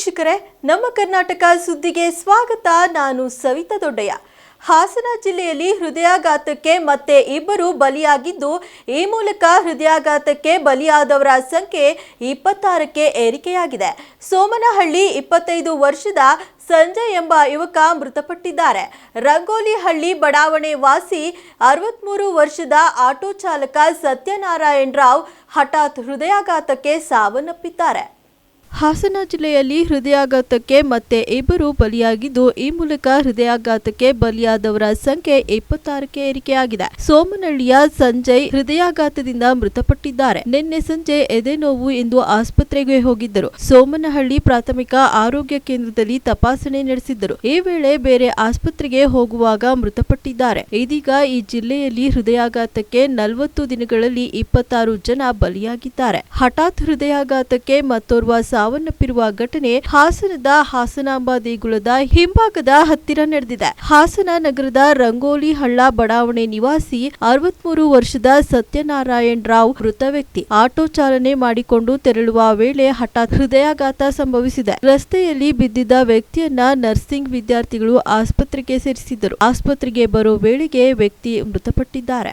ವೀಕ್ಷಕರೇ, ನಮ್ಮ ಕರ್ನಾಟಕ ಸುದ್ದಿಗೆ ಸ್ವಾಗತ. ನಾನು ಸವಿತಾ ದೊಡ್ಡಯ್ಯ. ಹಾಸನ ಜಿಲ್ಲೆಯಲ್ಲಿ ಹೃದಯಾಘಾತಕ್ಕೆ ಮತ್ತೆ ಇಬ್ಬರು ಬಲಿಯಾಗಿದ್ದು, ಈ ಮೂಲಕ ಹೃದಯಾಘಾತಕ್ಕೆ ಬಲಿಯಾದವರ ಸಂಖ್ಯೆ ಇಪ್ಪತ್ತಾರಕ್ಕೆ ಏರಿಕೆಯಾಗಿದೆ. ಸೋಮನಹಳ್ಳಿ ಇಪ್ಪತ್ತೈದು ವರ್ಷದ ಸಂಜಯ್ ಎಂಬ ಯುವಕ ಮೃತಪಟ್ಟಿದ್ದಾರೆ. ರಂಗೋಲಿಹಳ್ಳಿ ಬಡಾವಣೆ ವಾಸಿ ಅರವತ್ಮೂರು ವರ್ಷದ ಆಟೋ ಚಾಲಕ ಸತ್ಯನಾರಾಯಣ್ ರಾವ್ ಹಠಾತ್ ಹೃದಯಾಘಾತಕ್ಕೆ ಸಾವನ್ನಪ್ಪಿದ್ದಾರೆ. ಹಾಸನ ಜಿಲ್ಲೆಯಲ್ಲಿ ಹೃದಯಾಘಾತಕ್ಕೆ ಮತ್ತೆ ಇಬ್ಬರು ಬಲಿಯಾಗಿದ್ದು, ಈ ಮೂಲಕ ಹೃದಯಾಘಾತಕ್ಕೆ ಬಲಿಯಾದವರ ಸಂಖ್ಯೆ ಇಪ್ಪತ್ತಾರಕ್ಕೆ ಏರಿಕೆಯಾಗಿದೆ. ಸೋಮನಹಳ್ಳಿಯ ಸಂಜಯ್ ಹೃದಯಾಘಾತದಿಂದ ಮೃತಪಟ್ಟಿದ್ದಾರೆ. ನಿನ್ನೆ ಸಂಜೆ ಎದೆ ನೋವು ಎಂದು ಆಸ್ಪತ್ರೆಗೆ ಹೋಗಿದ್ದರು. ಸೋಮನಹಳ್ಳಿ ಪ್ರಾಥಮಿಕ ಆರೋಗ್ಯ ಕೇಂದ್ರದಲ್ಲಿ ತಪಾಸಣೆ ನಡೆಸಿದ್ದರು. ಈ ವೇಳೆ ಬೇರೆ ಆಸ್ಪತ್ರೆಗೆ ಹೋಗುವಾಗ ಮೃತಪಟ್ಟಿದ್ದಾರೆ. ಇದೀಗ ಈ ಜಿಲ್ಲೆಯಲ್ಲಿ ಹೃದಯಾಘಾತಕ್ಕೆ ನಲವತ್ತು ದಿನಗಳಲ್ಲಿ ಇಪ್ಪತ್ತಾರು ಜನ ಬಲಿಯಾಗಿದ್ದಾರೆ. ಹಠಾತ್ ಹೃದಯಾಘಾತಕ್ಕೆ ಮತ್ತೋರ್ವ ಸಾವನ್ನಪ್ಪಿರುವ ಘಟನೆ ಹಾಸನದ ಹಾಸನಾಂಬ ದೇಗುಲದ ಹಿಂಭಾಗದ ಹತ್ತಿರ ನಡೆದಿದೆ. ಹಾಸನ ನಗರದ ರಂಗೋಲಿ ಹಳ್ಳ ಬಡಾವಣೆ ನಿವಾಸಿ ಅರವತ್ಮೂರು ವರ್ಷದ ಸತ್ಯನಾರಾಯಣ್ ರಾವ್ ಮೃತ ವ್ಯಕ್ತಿ. ಆಟೋ ಚಾಲನೆ ಮಾಡಿಕೊಂಡು ತೆರಳುವ ವೇಳೆ ಹಠಾತ್ ಹೃದಯಾಘಾತ ಸಂಭವಿಸಿದೆ. ರಸ್ತೆಯಲ್ಲಿ ಬಿದ್ದಿದ್ದ ವ್ಯಕ್ತಿಯನ್ನ ನರ್ಸಿಂಗ್ ವಿದ್ಯಾರ್ಥಿಗಳು ಆಸ್ಪತ್ರೆಗೆ ಸೇರಿಸಿದ್ದರು. ಆಸ್ಪತ್ರೆಗೆ ಬರೋ ವೇಳೆಗೆ ವ್ಯಕ್ತಿ ಮೃತಪಟ್ಟಿದ್ದಾರೆ.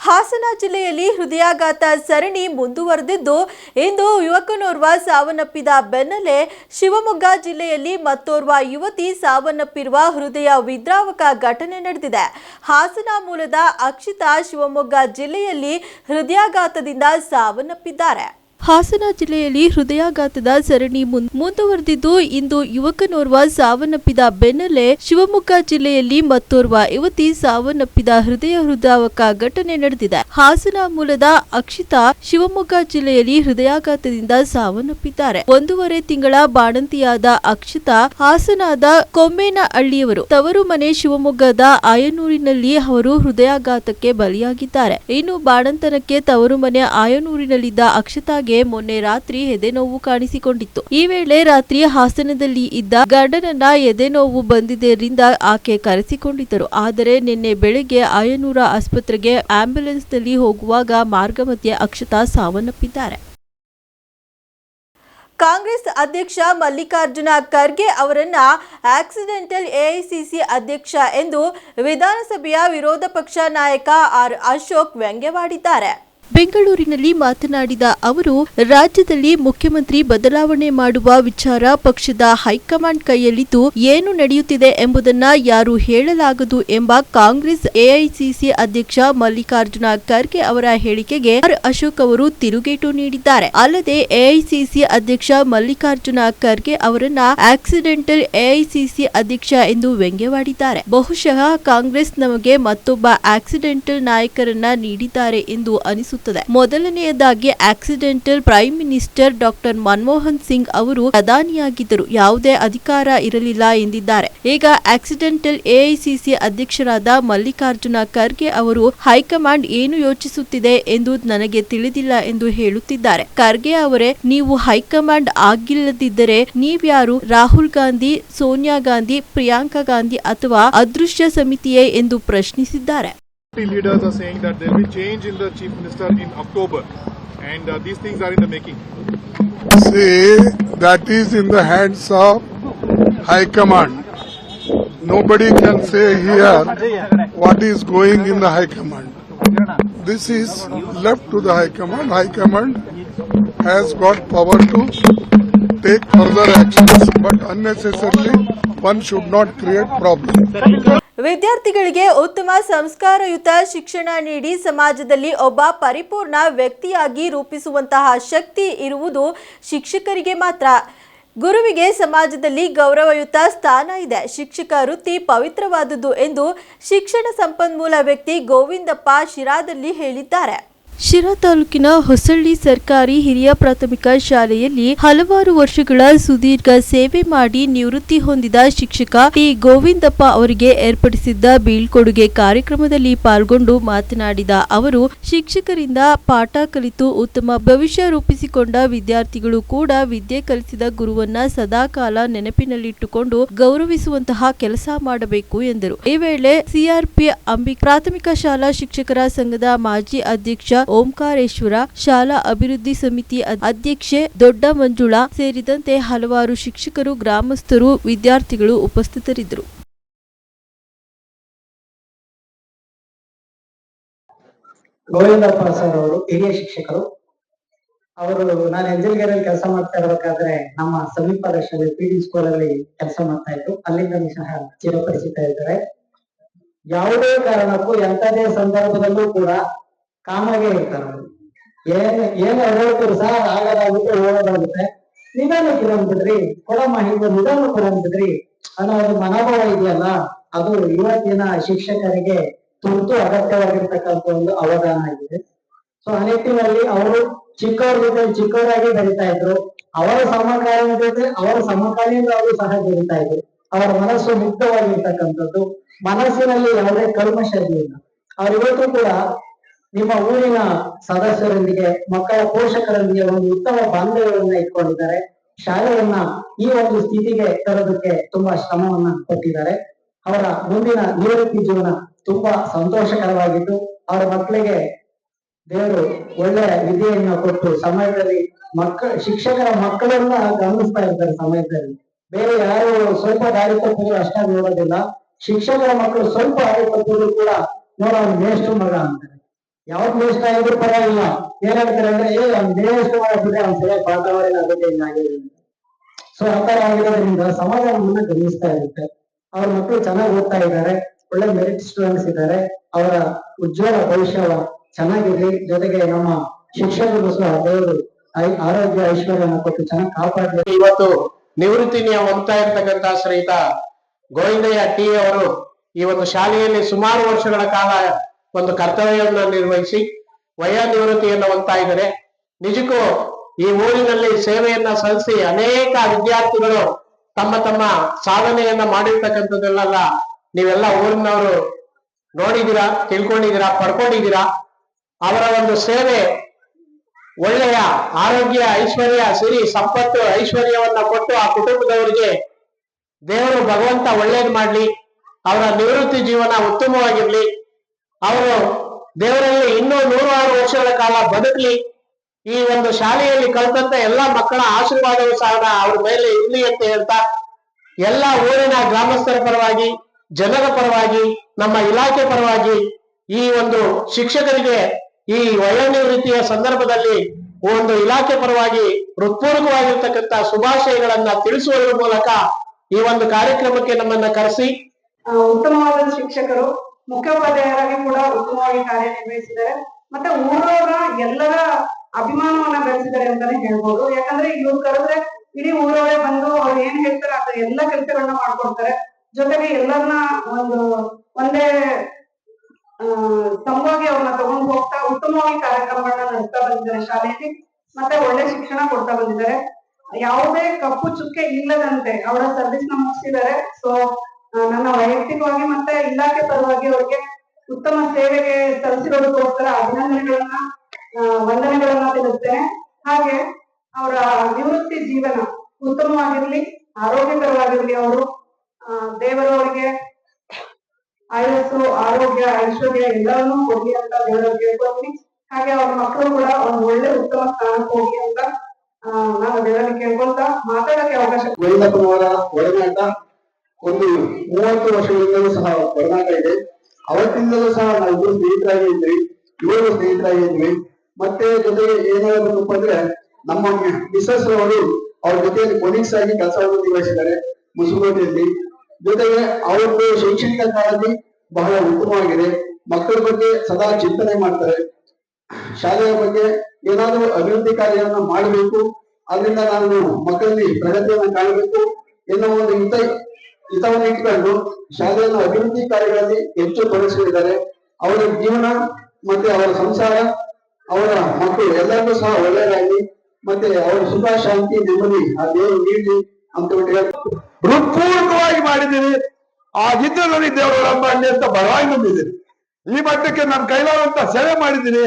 ಹಾಸನ ಜಿಲ್ಲೆಯಲ್ಲಿ ಹೃದಯಾಘಾತ ಸರಣಿ ಮುಂದುವರೆದಿದ್ದು, ಇಂದು ಯುವಕನೋರ್ವ ಸಾವನ್ನಪ್ಪಿದ ಬೆನ್ನಲ್ಲೇ ಶಿವಮೊಗ್ಗ ಜಿಲ್ಲೆಯಲ್ಲಿ ಮತ್ತೋರ್ವ ಯುವತಿ ಸಾವನ್ನಪ್ಪಿರುವ ಹೃದಯ ವಿದ್ರಾವಕ ಘಟನೆ ನಡೆದಿದೆ. ಹಾಸನ ಮೂಲದ ಅಕ್ಷಿತಾ ಶಿವಮೊಗ್ಗ ಜಿಲ್ಲೆಯಲ್ಲಿ ಹೃದಯಾಘಾತದಿಂದ ಸಾವನ್ನಪ್ಪಿದ್ದಾರೆ. ಹಾಸನ ಜಿಲ್ಲೆಯಲ್ಲಿ ಹೃದಯಾಘಾತದ ಸರಣಿ ಮುಂದುವರೆದಿದ್ದು, ಇಂದು ಯುವಕನೋರ್ವ ಸಾವನ್ನಪ್ಪಿದ ಬೆನ್ನಲ್ಲೇ ಶಿವಮೊಗ್ಗ ಜಿಲ್ಲೆಯಲ್ಲಿ ಮತ್ತೋರ್ವ ಯುವತಿ ಸಾವನ್ನಪ್ಪಿದ ಹೃದಯ ಹೃದಯಾವಕ ಘಟನೆ ನಡೆದಿದೆ. ಹಾಸನ ಮೂಲದ ಅಕ್ಷಿತಾ ಶಿವಮೊಗ್ಗ ಜಿಲ್ಲೆಯಲ್ಲಿ ಹೃದಯಾಘಾತದಿಂದ ಸಾವನ್ನಪ್ಪಿದ್ದಾರೆ. ಒಂದೂವರೆ ತಿಂಗಳ ಬಾಣಂತಿಯಾದ ಅಕ್ಷಿತಾ ಹಾಸನದ ಕೊಮ್ಮೇನಹಳ್ಳಿಯವರು ತವರು ಮನೆ ಶಿವಮೊಗ್ಗದ ಆಯನೂರಿನಲ್ಲಿ ಅವರು ಹೃದಯಾಘಾತಕ್ಕೆ ಬಲಿಯಾಗಿದ್ದಾರೆ. ಇನ್ನು ಬಾಣಂತನಕ್ಕೆ ತವರು ಮನೆ ಆಯನೂರಿನಲ್ಲಿದ್ದ ಅಕ್ಷತಾಗೆ ಮೊನ್ನೆ ರಾತ್ರಿ ಎದೆನೋವು ಕಾಣಿಸಿಕೊಂಡಿತ್ತು. ಈ ವೇಳೆ ರಾತ್ರಿ ಹಾಸನದಲ್ಲಿ ಇದ್ದ ಗಂಡನನ್ನ ಎದೆನೋವು ಬಂದಿದ್ದರಿಂದ ಆಕೆ ಕರೆಸಿಕೊಂಡಿದ್ದರು. ಆದರೆ ನಿನ್ನೆ ಬೆಳಗ್ಗೆ ಆಯನೂರ ಆಸ್ಪತ್ರೆಗೆ ಆಂಬ್ಯುಲೆನ್ಸ್ನಲ್ಲಿ ಹೋಗುವಾಗ ಮಾರ್ಗ ಮಧ್ಯೆ ಅಕ್ಷತಾ ಸಾವನ್ನಪ್ಪಿದ್ದಾರೆ. ಕಾಂಗ್ರೆಸ್ ಅಧ್ಯಕ್ಷ ಮಲ್ಲಿಕಾರ್ಜುನ ಖರ್ಗೆ ಅವರನ್ನ ಆಕ್ಸಿಡೆಂಟಲ್ ಎಐಸಿಸಿ ಅಧ್ಯಕ್ಷ ಎಂದು ವಿಧಾನಸಭೆಯ ವಿರೋಧ ಪಕ್ಷ ನಾಯಕ ಆರ್ ಅಶೋಕ್ ವ್ಯಂಗ್ಯವಾಡಿದ್ದಾರೆ. ಬೆಂಗಳೂರಿನಲ್ಲಿ ಮಾತನಾಡಿದ ಅವರು, ರಾಜ್ಯದಲ್ಲಿ ಮುಖ್ಯಮಂತ್ರಿ ಬದಲಾವಣೆ ಮಾಡುವ ವಿಚಾರ ಪಕ್ಷದ ಹೈಕಮಾಂಡ್ ಕೈಯಲ್ಲಿದ್ದು ಏನು ನಡೆಯುತ್ತಿದೆ ಎಂಬುದನ್ನ ಯಾರು ಹೇಳಲಾಗದು ಎಂಬ ಕಾಂಗ್ರೆಸ್ ಎಐಸಿಸಿ ಅಧ್ಯಕ್ಷ ಮಲ್ಲಿಕಾರ್ಜುನ ಖರ್ಗೆ ಅವರ ಹೇಳಿಕೆಗೆ ಆರ್ ಅಶೋಕ್ ಅವರು ತಿರುಗೇಟು ನೀಡಿದ್ದಾರೆ. ಅಲ್ಲದೆ ಎಐಸಿಸಿ ಅಧ್ಯಕ್ಷ ಮಲ್ಲಿಕಾರ್ಜುನ ಖರ್ಗೆ ಅವರನ್ನ ಆಕ್ಸಿಡೆಂಟಲ್ ಎಐಸಿಸಿ ಅಧ್ಯಕ್ಷ ಎಂದು ವ್ಯಂಗ್ಯವಾಡಿದ್ದಾರೆ. ಬಹುಶಃ ಕಾಂಗ್ರೆಸ್ ನಮಗೆ ಮತ್ತೊಬ್ಬ ಆಕ್ಸಿಡೆಂಟಲ್ ನಾಯಕರನ್ನ ನೀಡಿದ್ದಾರೆ ಎಂದು ಅನಿಸುತ್ತದೆ. ಮೊದಲನೆಯದಾಗಿ accidental prime minister doctor Manmohan Singh ಅವರು ಪ್ರಧಾನಿಯಾಗಿದ್ದರು ಯಾವುದೇ ಅಧಿಕಾರ ಇರಲಿಲ್ಲ ಎಂದಿದ್ದಾರೆ. ಈಗ ಆಕ್ಸಿಡೆಂಟಲ್ ಎಐಸಿಸಿ ಅಧ್ಯಕ್ಷರಾದ ಮಲ್ಲಿಕಾರ್ಜುನ ಖರ್ಗೆ ಅವರು ಹೈಕಮಾಂಡ್ ಏನು ಯೋಚಿಸುತ್ತಿದೆ ಎಂದು ನನಗೆ ತಿಳಿದಿಲ್ಲ ಎಂದು ಹೇಳುತ್ತಿದ್ದಾರೆ. ಖರ್ಗೆ ಅವರೇ, ನೀವು ಹೈಕಮಾಂಡ್ ಆಗಿಲ್ಲದಿದ್ದರೆ ನೀವ್ಯಾರು? ರಾಹುಲ್ ಗಾಂಧಿ, ಸೋನಿಯಾ ಗಾಂಧಿ, ಪ್ರಿಯಾಂಕಾ ಗಾಂಧಿ ಅಥವಾ ಅದೃಶ್ಯ ಸಮಿತಿಯೇ ಎಂದು ಪ್ರಶ್ನಿಸಿದ್ದಾರೆ. Leaders are saying that there will be change in the chief minister in October, and uh, these things are in the making. See, that is in the hands of High Command. Nobody can say here what is going in the High Command. This is left to the High Command. High Command has got power to take further actions, but unnecessarily one should not create problems. ವಿದ್ಯಾರ್ಥಿಗಳಿಗೆ ಉತ್ತಮ ಸಂಸ್ಕಾರಯುತ ಶಿಕ್ಷಣ ನೀಡಿ ಸಮಾಜದಲ್ಲಿ ಒಬ್ಬ ಪರಿಪೂರ್ಣ ವ್ಯಕ್ತಿಯಾಗಿ ರೂಪಿಸುವಂತಹ ಶಕ್ತಿ ಇರುವುದು ಶಿಕ್ಷಕರಿಗೆ ಮಾತ್ರ. ಗುರುವಿಗೆ ಸಮಾಜದಲ್ಲಿ ಗೌರವಯುತ ಸ್ಥಾನ ಇದೆ. ಶಿಕ್ಷಕ ವೃತ್ತಿ ಪವಿತ್ರವಾದುದು ಎಂದು ಶಿಕ್ಷಣ ಸಂಪನ್ಮೂಲ ವ್ಯಕ್ತಿ ಗೋವಿಂದಪ್ಪ ಶಿರಾದಲ್ಲಿ ಹೇಳಿದ್ದಾರೆ. ಶಿರಾ ತಾಲೂಕಿನ ಹೊಸಳ್ಳಿ ಸರ್ಕಾರಿ ಹಿರಿಯ ಪ್ರಾಥಮಿಕ ಶಾಲೆಯಲ್ಲಿ ಹಲವಾರು ವರ್ಷಗಳ ಸುದೀರ್ಘ ಸೇವೆ ಮಾಡಿ ನಿವೃತ್ತಿ ಹೊಂದಿದ ಶಿಕ್ಷಕ ಟಿ. ಗೋವಿಂದಪ್ಪ ಅವರಿಗೆ ಏರ್ಪಡಿಸಿದ್ದ ಬೀಳ್ಕೊಡುಗೆ ಕಾರ್ಯಕ್ರಮದಲ್ಲಿ ಪಾಲ್ಗೊಂಡು ಮಾತನಾಡಿದ ಅವರು, ಶಿಕ್ಷಕರಿಂದ ಪಾಠ ಕಲಿತು ಉತ್ತಮ ಭವಿಷ್ಯ ರೂಪಿಸಿಕೊಂಡ ವಿದ್ಯಾರ್ಥಿಗಳು ಕೂಡ ವಿದ್ಯೆ ಕಲಿಸಿದ ಗುರುವನ್ನ ಸದಾಕಾಲ ನೆನಪಿನಲ್ಲಿಟ್ಟುಕೊಂಡು ಗೌರವಿಸುವಂತಹ ಕೆಲಸ ಮಾಡಬೇಕು ಎಂದರು. ಈ ವೇಳೆ ಸಿಆರ್ಪಿ ಅಂಬಿ ಪ್ರಾಥಮಿಕ ಶಾಲಾ ಶಿಕ್ಷಕರ ಸಂಘದ ಮಾಜಿ ಅಧ್ಯಕ್ಷ ಓಂಕಾರೇಶ್ವರ ಶಾಲಾ ಅಭಿವೃದ್ಧಿ ಸಮಿತಿ ಅಧ್ಯಕ್ಷೆ ದೊಡ್ಡ ಮಂಜುಳಾ ಸೇರಿದಂತೆ ಹಲವಾರು ಶಿಕ್ಷಕರು, ಗ್ರಾಮಸ್ಥರು, ವಿದ್ಯಾರ್ಥಿಗಳು ಉಪಸ್ಥಿತರಿದ್ದರು. ಗೋವಿಂದಪ್ಪ ಸರ್ ಅವರು, ಹಿರಿಯ ಶಿಕ್ಷಕರು. ಅವರು, ನಾನು ಎಂಜಲ್ಗೆರೆಯಲ್ಲಿ ಕೆಲಸ ಮಾಡ್ತಾ ಇರಬೇಕಾದ್ರೆ ನಮ್ಮ ಸಮೀಪದ ಶಾಲೆ, ಪಿ ಡಿ ಸ್ಕೂಲ್ ಅಲ್ಲಿ ಕೆಲಸ ಮಾಡ್ತಾ ಇದ್ರು. ಅಲ್ಲಿಂದ ಸಹ ಚಿರಪರಿಚಿತ ಇದ್ದಾರೆ. ಯಾವುದೇ ಕಾರಣಕ್ಕೂ ಎಂತದೇ ಸಂದರ್ಭದಲ್ಲೂ ಕೂಡ ಕಾಮಾಗೆ ಇರ್ತಾರೆ ಏನ್ ಏನ್ ಹೇಳ್ತಾರೆ ಸರ್? ಆಗದಾಗುತ್ತೆ ಹೋಗೋದಾಗುತ್ತೆ ನಿಧಾನಕ್ಕೆ ಬಂದ್ಬಿಡ್ರಿ ಕೊಡ ಮಾಹಿತಿ ನಿಧಾನ ಕೊಡಂಬಿಡ್ರಿ ಅನ್ನೋ ಒಂದು ಮನೋಭಾವ ಇದೆಯಲ್ಲ, ಅದು ಇವತ್ತಿನ ಶಿಕ್ಷಕರಿಗೆ ತುರ್ತು ಅಗತ್ಯವಾಗಿರ್ತಕ್ಕಂಥ ಒಂದು ಅವಧಾನ ಆಗಿದೆ ಸೊ ಆ ನಿಟ್ಟಿನಲ್ಲಿ ಅವರು ಚಿಕ್ಕವ್ರ ಜೊತೆ ಚಿಕ್ಕವರಾಗಿ ಬೆಳೀತಾ ಇದ್ರು. ಅವರ ಸಮಕಾಲೀನ ಜೊತೆ ಅವರ ಸಮಕಾಲೀನರಾಗೂ ಸಹ ಬೆಳೀತಾ ಇದ್ರು. ಅವರ ಮನಸ್ಸು ಮುಕ್ತವಾಗಿರ್ತಕ್ಕಂಥದ್ದು ಮನಸ್ಸಿನಲ್ಲಿ ಯಾವುದೇ ಕಲ್ಮಶ ಇರಲಿಲ್ಲ. ಅವ್ರು ಇವತ್ತು ಕೂಡ ನಿಮ್ಮ ಊರಿನ ಸದಸ್ಯರೊಂದಿಗೆ, ಮಕ್ಕಳ ಪೋಷಕರೊಂದಿಗೆ ಒಂದು ಉತ್ತಮ ಬಾಂಧವ್ಯವನ್ನ ಇಟ್ಕೊಂಡಿದ್ದಾರೆ. ಶಾಲೆಯನ್ನ ಈ ಒಂದು ಸ್ಥಿತಿಗೆ ತರೋದಕ್ಕೆ ತುಂಬಾ ಶ್ರಮವನ್ನ ಕೊಟ್ಟಿದ್ದಾರೆ. ಅವರ ಮುಂದಿನ ನಿವೃತ್ತಿ ಜೀವನ ತುಂಬಾ ಸಂತೋಷಕರವಾಗಿದ್ದು, ಅವರ ಮಕ್ಕಳಿಗೆ ದೇವರು ಒಳ್ಳೆ ವಿದ್ಯೆಯನ್ನು ಕೊಟ್ಟು ಸಮಯದಲ್ಲಿ ಮಕ್ಕ, ಶಿಕ್ಷಕರ ಮಕ್ಕಳನ್ನ ಗಮನಿಸ್ತಾ ಇರ್ತಾರೆ ಸಮಯದಲ್ಲಿ. ಬೇರೆ ಯಾರು ಸ್ವಲ್ಪ ದಾರಿ ತಪ್ಪಿದ್ರು ಅಷ್ಟಾಗಿ ನೋಡೋದಿಲ್ಲ. ಶಿಕ್ಷಕರ ಮಕ್ಕಳು ಸ್ವಲ್ಪ ದಾರಿ ತಪ್ಪಿದ್ರು ಕೂಡ ನೋಡೋ ಮೇಷ್ಟು ಮಗ ಅಂತಾರೆ. ಯಾವತ್ ಮೇಷ್ಟ್ರ ಆಗಿದ್ರು ಪರವಾಗಿಲ್ಲ. ಏನ್ ಹೇಳ್ತಾರೆ ಅಂದ್ರೆ, ಏ, ಅವ್ನ್ ಮೇಷ್ಟ್ರ ಮಾಡ್ಬಿಟ್ರೆ ಅವ್ನ್ ಸರಿಯಾಗಿ ಅದಕ್ಕೆ. ಸೊ ಆ ತರ ಆಗಿರೋದ್ರಿಂದ ಸಮಾಜ ಗಮನಿಸ್ತಾ ಇರುತ್ತೆ. ಅವ್ರ ಮಕ್ಕಳು ಚೆನ್ನಾಗಿ ಓದ್ತಾ ಇದ್ದಾರೆ, ಒಳ್ಳೆ ಮೆರಿಟ್ ಸ್ಟೂಡೆಂಟ್ಸ್ ಇದ್ದಾರೆ, ಅವರ ಉಜ್ವಲ ಭವಿಷ್ಯ ಚೆನ್ನಾಗಿರ್ಲಿ ಜೊತೆಗೆ ನಮ್ಮ ಶಿಕ್ಷಕರು ಸಹ ದೇವರು ಆರೋಗ್ಯ, ಐಶ್ವರ್ಯನ ಕೊಟ್ಟು ಚೆನ್ನಾಗಿ ಕಾಪಾಡಲಿ. ಇವತ್ತು ನಿವೃತ್ತಿನಿಯ ಹೋಗ್ತಾ ಇರ್ತಕ್ಕಂತ ಶ್ರೀತ ಗೋವಿಂದಯ್ಯ ಟಿ ಅವರು ಈ ಒಂದು ಶಾಲೆಯಲ್ಲಿ ಸುಮಾರು ವರ್ಷಗಳ ಕಾಲ ಒಂದು ಕರ್ತವ್ಯವನ್ನು ನಿರ್ವಹಿಸಿ ವಯೋನಿವೃತ್ತಿಯನ್ನು ಹೊಂದ್ತಾ ಇದ್ದಾರೆ. ನಿಜಕ್ಕೂ ಈ ಊರಿನಲ್ಲಿ ಸೇವೆಯನ್ನ ಸಲ್ಲಿಸಿ ಅನೇಕ ವಿದ್ಯಾರ್ಥಿಗಳು ತಮ್ಮ ತಮ್ಮ ಸಾಧನೆಯನ್ನ ಮಾಡಿರ್ತಕ್ಕಂಥದ್ದನ್ನೆಲ್ಲ ನೀವೆಲ್ಲ ಊರಿನವರು ನೋಡಿದೀರಾ ತಿಳ್ಕೊಂಡಿದ್ದೀರಾ, ಪಡ್ಕೊಂಡಿದ್ದೀರಾ? ಅವರ ಒಂದು ಸೇವೆ ಒಳ್ಳೆಯ ಆರೋಗ್ಯ, ಐಶ್ವರ್ಯ, ಸಿರಿ, ಸಂಪತ್ತು, ಐಶ್ವರ್ಯವನ್ನ ಕೊಟ್ಟು ಆ ಕುಟುಂಬದವರಿಗೆ ದೇವರು ಭಗವಂತ ಒಳ್ಳೇದು ಮಾಡ್ಲಿ, ಅವರ ನಿವೃತ್ತಿ ಜೀವನ ಉತ್ತಮವಾಗಿರ್ಲಿ. ಅವರು ದೇವರಲ್ಲಿ ಇನ್ನೂ ನೂರಾರು ವರ್ಷಗಳ ಕಾಲ ಬದುಕಲಿ, ಈ ಒಂದು ಶಾಲೆಯಲ್ಲಿ ಕಲ್ತಂತ ಎಲ್ಲಾ ಮಕ್ಕಳ ಆಶೀರ್ವಾದವೂ ಸಹ ಅವ್ರ ಮೇಲೆ ಇರಲಿ ಅಂತ ಹೇಳ್ತಾ, ಎಲ್ಲ ಊರಿನ ಗ್ರಾಮಸ್ಥರ ಪರವಾಗಿ, ಜನರ ಪರವಾಗಿ, ನಮ್ಮ ಇಲಾಖೆ ಪರವಾಗಿ ಈ ಒಂದು ಶಿಕ್ಷಕರಿಗೆ ಈ ವಯೋನಿವೃತ್ತಿಯ ಸಂದರ್ಭದಲ್ಲಿ ಒಂದು ಇಲಾಖೆ ಪರವಾಗಿ ಹೃತ್ಪೂರ್ವಕವಾಗಿರ್ತಕ್ಕಂಥ ಶುಭಾಶಯಗಳನ್ನ ತಿಳಿಸುವುದರ ಮೂಲಕ ಈ ಒಂದು ಕಾರ್ಯಕ್ರಮಕ್ಕೆ ನಮ್ಮನ್ನ ಕರೆಸಿ. ಉತ್ತಮವಾದ ಶಿಕ್ಷಕರು ಮುಖ್ಯೋಪಾಧ್ಯಾಯರಾಗಿ ಕೂಡ ಉತ್ತಮವಾಗಿ ಕಾರ್ಯನಿರ್ವಹಿಸಿದ್ದಾರೆ. ಮತ್ತೆ ಊರವರ ಎಲ್ಲರ ಅಭಿಮಾನವನ್ನ ಬೆಳೆಸಿದ್ದಾರೆ ಅಂತಾನೆ ಹೇಳ್ಬೋದು. ಯಾಕಂದ್ರೆ ಇವ್ರು ಕರೆದ್ರೆ ಇಡೀ ಊರವರೇ ಬಂದು ಅವ್ರು ಏನ್ ಹೇಳ್ತಾರೆ ಅದ ಎಲ್ಲ ಕೆಲಸಗಳನ್ನ ಮಾಡ್ಕೊಡ್ತಾರೆ. ಜೊತೆಗೆ ಎಲ್ಲರನ್ನ ಒಂದು ಒಂದೇ ಸಮವಾಗಿ ಅವ್ರನ್ನ ತಗೊಂಡು ಹೋಗ್ತಾ ಉತ್ತಮವಾಗಿ ಕಾರ್ಯಕ್ರಮಗಳನ್ನ ನಡೆಸ್ತಾ ಬಂದಿದ್ದಾರೆ ಶಾಲೆಯಲ್ಲಿ. ಮತ್ತೆ ಒಳ್ಳೆ ಶಿಕ್ಷಣ ಕೊಡ್ತಾ ಬಂದಿದ್ದಾರೆ. ಯಾವುದೇ ಕಪ್ಪು ಚುಕ್ಕೆ ಇಲ್ಲದಂತೆ ಅವರ ಸರ್ವಿಸ್ನ ಮುಗಿಸಿದ್ದಾರೆ. ಸೊ ನನ್ನ ವೈಯಕ್ತಿಕವಾಗಿ ಮತ್ತೆ ಇಲಾಖೆ ಪರವಾಗಿ ಅವರಿಗೆ ಉತ್ತಮ ಸೇವೆಗೆ ಸಲ್ಲಿಸಿರೋದಕ್ಕೋಸ್ಕರ ಅಭಿನಂದನೆಗಳನ್ನ ವಂದನೆಗಳನ್ನ ತಿಳಿಸ್ತೇನೆ. ಹಾಗೆ ಅವರ ನಿವೃತ್ತಿ ಜೀವನ ಉತ್ತಮವಾಗಿರ್ಲಿ, ಆರೋಗ್ಯಕರವಾಗಿರ್ಲಿ ಅವರು ದೇವರು ಅವರಿಗೆ ಆಯಸ್ಸು, ಆರೋಗ್ಯ, ಐಶ್ವರ್ಯ ಎಲ್ಲವನ್ನೂ ಹೋಗಿ ಅಂತ ದೇವರಲ್ಲಿ ಕೇಳ್ಕೊತೀನಿ ಹಾಗೆ ಅವ್ರ ಮಕ್ಕಳು ಕೂಡ ಒಂದು ಒಳ್ಳೆ ಉತ್ತಮ ಸ್ಥಾನಕ್ಕೆ ಹೋಗಿ ಅಂತ ನಾನು ದೇವರಲ್ಲಿ ಕೇಳ್ಕೊಂತ ಮಾತಾಡಕ್ಕೆ ಅವಕಾಶ ಒಳನಾಟ ಒಂದು ಮೂವತ್ತು ವರ್ಷಗಳಿಂದಲೂ ಸಹ ಬರನಾಟ ಇದೆ. ಅವತ್ತಿಂದಲೂ ಸಹ ನಾವು ಇಬ್ಬರು ಸ್ನೇಹಿತರಾಗಿ ಇದ್ವಿ, ಇವರು ಸ್ನೇಹಿತರಾಗಿ ಇದ್ವಿ. ಮತ್ತೆ ಜೊತೆಗೆ ಏನಾಗಬೇಕಪ್ಪ ಅಂದ್ರೆ ನಮ್ಮ ಮಿಸಸ್ ಅವರು ಅವ್ರ ಜೊತೆಯಲ್ಲಿ ಕೊಲೀಗ್ಸ್ ಆಗಿ ಕೆಲಸವನ್ನು ನಿರ್ವಹಿಸಿದ್ದಾರೆ ಮುಸುಗೋಟೆಯಲ್ಲಿ ಜೊತೆಗೆ ಅವರದ್ದು ಶೈಕ್ಷಣಿಕ ಕಾಲದಲ್ಲಿ ಬಹಳ ಉತ್ತಮವಾಗಿದೆ. ಮಕ್ಕಳ ಬಗ್ಗೆ ಸದಾ ಚಿಂತನೆ ಮಾಡ್ತಾರೆ. ಶಾಲೆಯ ಬಗ್ಗೆ ಏನಾದರೂ ಅಭಿವೃದ್ಧಿ ಕಾರ್ಯವನ್ನು ಮಾಡಬೇಕು ಅದರಿಂದ ನಾನು ಮಕ್ಕಳಲ್ಲಿ ಪ್ರಗತಿಯನ್ನು ಕಾಣಬೇಕು ಎನ್ನುವ ಒಂದು ಹಿತ ಹಿತವನ್ನು ಇಟ್ಕೊಂಡು ಶಾಲೆಯನ್ನು ಅಭಿವೃದ್ಧಿ ಕಾರ್ಯಗಳಲ್ಲಿ ಹೆಚ್ಚು ತೊಡಗಿಸಿದ್ದಾರೆ. ಅವರ ಜೀವನ ಮತ್ತೆ ಅವರ ಸಂಸಾರ, ಅವರ ಮಕ್ಕಳು ಎಲ್ಲರಿಗೂ ಸಹ ಒಳ್ಳೆಯದಾಗಿ ಮತ್ತೆ ಅವರ ಸುಖ, ಶಾಂತಿ, ನೆಮ್ಮದಿ ಆ ದೇವರು ನೀಡಲಿ ಅಂತ ಹೃತ್ಪೂರ್ವಕವಾಗಿ ಮಾಡಿದ್ದೀನಿ ಆ ನನಗೆ ದೇವರು ಅಲ್ಲಿ ಅಂತ ಬಲವಾಗಿ ನಂಬಿದ್ದೀನಿ ಈ ಮಟ್ಟಕ್ಕೆ ನಾನು ಕೈಲಾದಂತ ಸೇವೆ ಮಾಡಿದ್ದೀನಿ.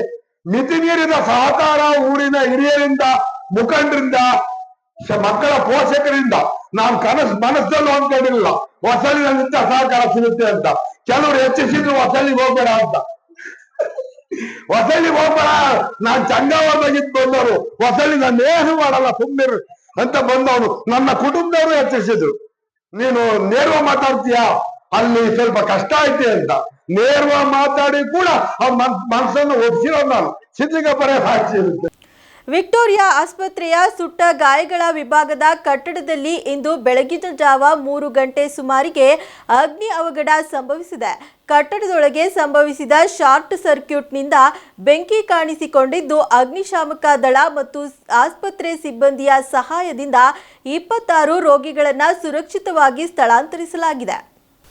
ಮಿತಿ ಮೀರಿದ ಸಹಕಾರ ಊರಿನ ಹಿರಿಯರಿಂದ, ಮುಖಂಡರಿಂದ ಮಕ್ಕಳ ಪೋಷಕರಿಂದ ನಾನು ಕನಸು ಮನಸ್ಸಲ್ಲೂ ಅನ್ಕೊಂಡಿರಲಿಲ್ಲ ಹೊಸಲಿನಲ್ಲಿದ್ದ ಸಹಕಾರ ಸಿಗುತ್ತೆ ಅಂತ. ಕೆಲವರು ಹೆಚ್ಚಿಸಿದ್ರು ಹೊಸಲಿಗೆ ಹೋಗ್ಬೇಡ ಅಂತ. ಹೊಸಳ್ಳಿ ಹೋಗ್ಬೇಡ. ನಾನ್ ಚಂಗಾವದಾಗಿದ್ ಬಂದವರು. ಹೊಸಳ್ಳಿ ನಾನು ಏನು ಮಾಡಲ್ಲ ಸುಮ್ಮನೆ ಅಂತ ಬಂದವನು. ನನ್ನ ಕುಟುಂಬದವರು ಎಚ್ಚರಿಸಿದ್ರು ನೀನು ನೇರ್ವ ಮಾತಾಡ್ತೀಯಾ? ಅಲ್ಲಿ ಸ್ವಲ್ಪ ಕಷ್ಟ ಐತೆ ಅಂತ. ನೇರ್ವ ಮಾತಾಡಿ ಕೂಡ ಮನ್ ಮನಸ್ಸನ್ನು ಒಪ್ಸಿರೋ ನಾನು. ಸಿದ್ಧಿಗೆ ಬರೆಯ ಸಾಕ್ಷಿ ಇರುತ್ತೆ. ವಿಕ್ಟೋರಿಯಾ ಆಸ್ಪತ್ರೆಯ ಸುಟ್ಟ ಗಾಯಗಳ ವಿಭಾಗದ ಕಟ್ಟಡದಲ್ಲಿ ಇಂದು ಬೆಳಗಿನ ಜಾವ ಮೂರು ಗಂಟೆ ಸುಮಾರಿಗೆ ಅಗ್ನಿ ಅವಘಡ ಸಂಭವಿಸಿದೆ. ಕಟ್ಟಡದೊಳಗೆ ಸಂಭವಿಸಿದ ಶಾರ್ಟ್ ಸರ್ಕ್ಯೂಟ್ನಿಂದ ಬೆಂಕಿ ಕಾಣಿಸಿಕೊಂಡಿದ್ದು, ಅಗ್ನಿಶಾಮಕ ದಳ ಮತ್ತು ಆಸ್ಪತ್ರೆ ಸಿಬ್ಬಂದಿಯ ಸಹಾಯದಿಂದ ಇಪ್ಪತ್ತಾರು ರೋಗಿಗಳನ್ನು ಸುರಕ್ಷಿತವಾಗಿ ಸ್ಥಳಾಂತರಿಸಲಾಗಿದೆ.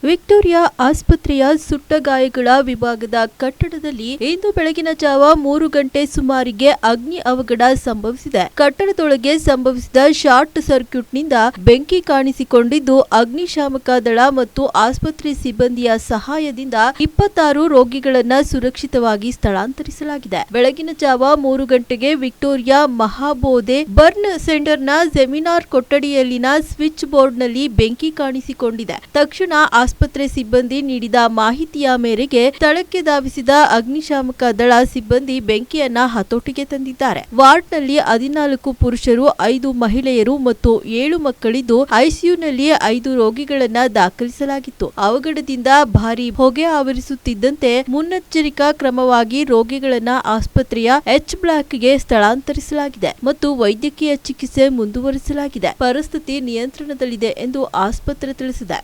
ವಿಕ್ಟೋರಿಯಾ ಆಸ್ಪತ್ರೆಯ ಸುಟ್ಟ ಗಾಯಗಳ ವಿಭಾಗದ ಕಟ್ಟಡದಲ್ಲಿ ಇಂದು ಬೆಳಗಿನ ಜಾವ ಮೂರು ಗಂಟೆ ಸುಮಾರಿಗೆ ಅಗ್ನಿ ಅವಘಡ ಸಂಭವಿಸಿದೆ. ಕಟ್ಟಡದೊಳಗೆ ಸಂಭವಿಸಿದ ಶಾರ್ಟ್ ಸರ್ಕ್ಯೂಟ್ನಿಂದ ಬೆಂಕಿ ಕಾಣಿಸಿಕೊಂಡಿದ್ದು, ಅಗ್ನಿಶಾಮಕ ದಳ ಮತ್ತು ಆಸ್ಪತ್ರೆ ಸಿಬ್ಬಂದಿಯ ಸಹಾಯದಿಂದ ಇಪ್ಪತ್ತಾರು ರೋಗಿಗಳನ್ನ ಸುರಕ್ಷಿತವಾಗಿ ಸ್ಥಳಾಂತರಿಸಲಾಗಿದೆ. ಬೆಳಗಿನ ಜಾವ ಮೂರು ಗಂಟೆಗೆ ವಿಕ್ಟೋರಿಯಾ ಮಹಾಬೋಧೆ ಬರ್ನ್ ಸೆಂಟರ್ನ ಸೆಮಿನಾರ್ ಕೊಠಡಿಯಲ್ಲಿನ ಸ್ವಿಚ್ ಬೋರ್ಡ್ನಲ್ಲಿ ಬೆಂಕಿ ಕಾಣಿಸಿಕೊಂಡಿದೆ. ತಕ್ಷಣ ಆಸ್ಪತ್ರೆ ಸಿಬ್ಬಂದಿ ನೀಡಿದ ಮಾಹಿತಿಯ ಮೇರೆಗೆ ಸ್ಥಳಕ್ಕೆ ಧಾವಿಸಿದ ಅಗ್ನಿಶಾಮಕ ದಳ ಸಿಬ್ಬಂದಿ ಬೆಂಕಿಯನ್ನ ಹತೋಟಿಗೆ ತಂದಿದ್ದಾರೆ. ವಾರ್ಡ್ನಲ್ಲಿ ಹದಿನಾಲ್ಕು ಪುರುಷರು, ಐದು ಮಹಿಳೆಯರು ಮತ್ತು ಏಳು ಮಕ್ಕಳಿದ್ದು ಐಸಿಯುನಲ್ಲಿ ಐದು ರೋಗಿಗಳನ್ನ ದಾಖಲಿಸಲಾಗಿತ್ತು. ಅವಘಡದಿಂದ ಭಾರಿ ಹೊಗೆ ಆವರಿಸುತ್ತಿದ್ದಂತೆ ಮುನ್ನೆಚ್ಚರಿಕಾ ಕ್ರಮವಾಗಿ ರೋಗಿಗಳನ್ನ ಆಸ್ಪತ್ರೆಯ ಎಚ್ ಬ್ಲಾಕ್ಗೆ ಸ್ಥಳಾಂತರಿಸಲಾಗಿದೆ ಮತ್ತು ವೈದ್ಯಕೀಯ ಚಿಕಿತ್ಸೆ ಮುಂದುವರಿಸಲಾಗಿದೆ. ಪರಿಸ್ಥಿತಿ ನಿಯಂತ್ರಣದಲ್ಲಿದೆ ಎಂದು ಆಸ್ಪತ್ರೆ ತಿಳಿಸಿದೆ.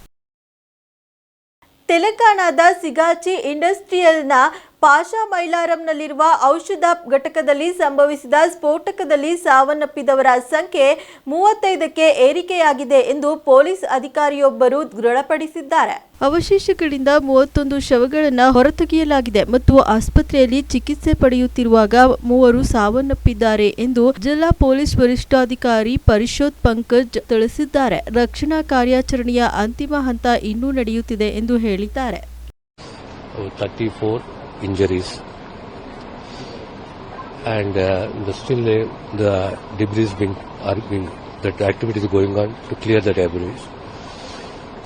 ತೆಲಂಗಾಣದ ಸಿಗಾಚಿ ಇಂಡಸ್ಟ್ರಿಯಲ್ನ ಪಾಷಾ ಮೈಲಾರಂನಲ್ಲಿರುವ ಔಷಧ ಘಟಕದಲ್ಲಿ ಸಂಭವಿಸಿದ ಸ್ಫೋಟಕದಲ್ಲಿ ಸಾವನ್ನಪ್ಪಿದವರ ಸಂಖ್ಯೆ ಮೂವತ್ತೈದಕ್ಕೆ ಏರಿಕೆಯಾಗಿದೆ ಎಂದು ಪೊಲೀಸ್ ಅಧಿಕಾರಿಯೊಬ್ಬರು ದೃಢಪಡಿಸಿದ್ದಾರೆ. ಅವಶೇಷಗಳಿಂದ ಮೂವತ್ತೊಂದು ಶವಗಳನ್ನು ಹೊರತೆಗೆಯಲಾಗಿದೆ ಮತ್ತು ಆಸ್ಪತ್ರೆಯಲ್ಲಿ ಚಿಕಿತ್ಸೆ ಪಡೆಯುತ್ತಿರುವಾಗ ಮೂವರು ಸಾವನ್ನಪ್ಪಿದ್ದಾರೆ ಎಂದು ಜಿಲ್ಲಾ ಪೊಲೀಸ್ ವರಿಷ್ಠಾಧಿಕಾರಿ ಪರಿಶೋಧ್ ಪಂಕಜ್ ತಿಳಿಸಿದ್ದಾರೆ. ರಕ್ಷಣಾ ಕಾರ್ಯಾಚರಣೆಯ ಅಂತಿಮ ಹಂತ ಇನ್ನೂ ನಡೆಯುತ್ತಿದೆ ಎಂದು ಹೇಳಿದ್ದಾರೆ. 34 injuries. And uh, the still uh, the debris being are being that activity is going on to clear the debris.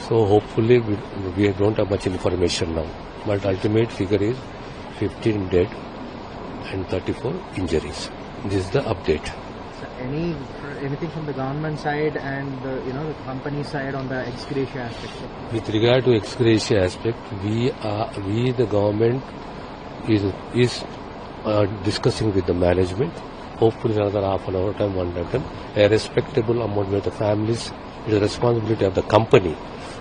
So hopefully we, we don't have much information now. But ultimate figure is 15 dead and 34 injuries. This is the update. Any anything from the government side and the, you know the company side on the ex gratia aspect? With regard to ex gratia aspect, we are, we the government is is uh, discussing with the management. Hopefully, another half an hour time, one time, a respectable amount with the families. It is the responsibility of the company.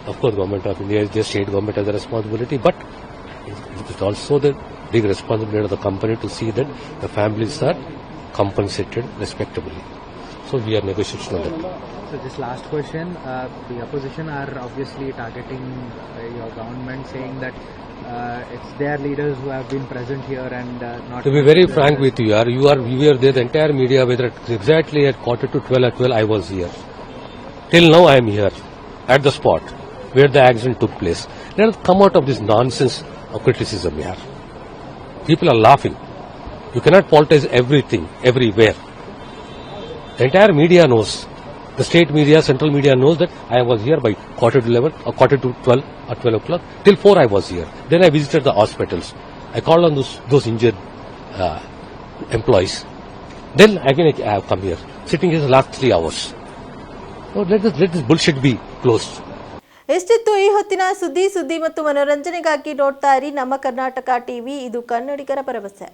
Of course, government of India, the state government has a responsibility, but it's also the big responsibility of the company to see that the families are compensated respectably. So we are negotiating on that. So this last question, uh, the opposition are obviously targeting uh, your government, saying that uh, it's their leaders who have been present here and uh, not. To be very frank with you, are you are we were there. The entire media, whether it's exactly at quarter to twelve at twelve, I was here. Till now, I am here at the spot where the accident took place. Let us come out of this nonsense of criticism here. People are laughing. You cannot politicize everything everywhere. The entire media knows. The state media, central media knows that I was here by quarter to 11 or quarter to 12 or 12 o'clock. Till 4 I was here. Then I visited the hospitals. I called on those, those injured uh, employees. Then again I have come here. Sitting here the last three hours. So let this, let this bullshit be closed. ಎಷ್ಟಿತ್ತು ಈ ಹೊತ್ತಿನ ಸುದ್ದಿ ಸುದ್ದಿ ಮತ್ತು ಮನೋರಂಜನೆಗಾಗಿ ನೋಡ್ತಾ ಇರಿ ನಮ್ಮ ಕರ್ನಾಟಕ ಟಿವಿ ಇದು ಕನ್ನಡಿಗರ ಭರವಸೆ